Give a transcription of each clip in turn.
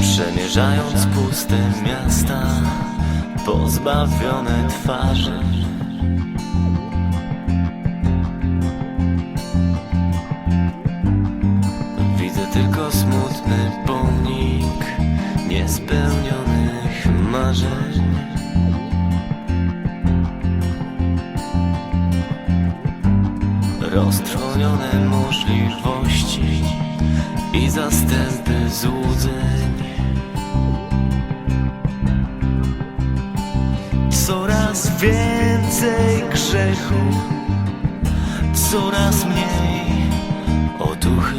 Przemierzając puste miasta Pozbawione twarzy. Widzę tylko smutny pomnik Niespełnionych marzeń Roztrwonione możliwości I zastępy złudzeń. Coraz więcej grzechu Coraz mniej otuchy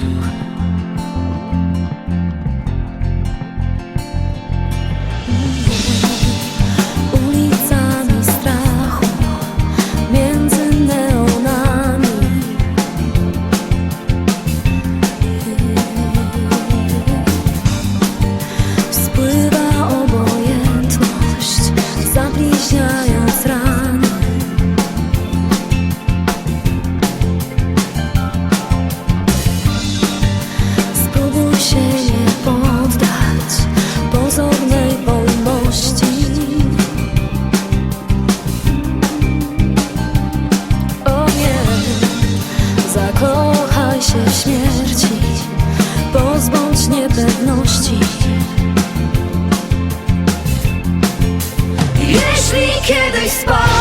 pozbądź niepewności. Jeśli kiedyś spadnę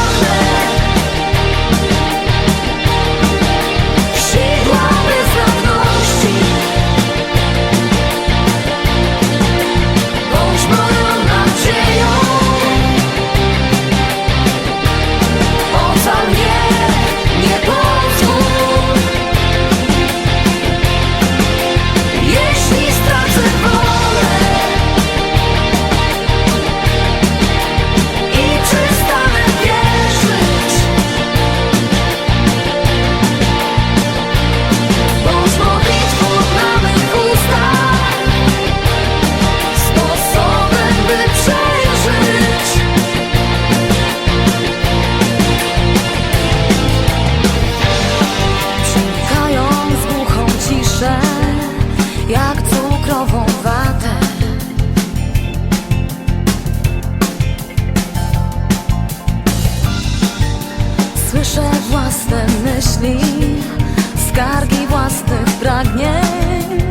Słyszę własne myśli Skargi własnych pragnień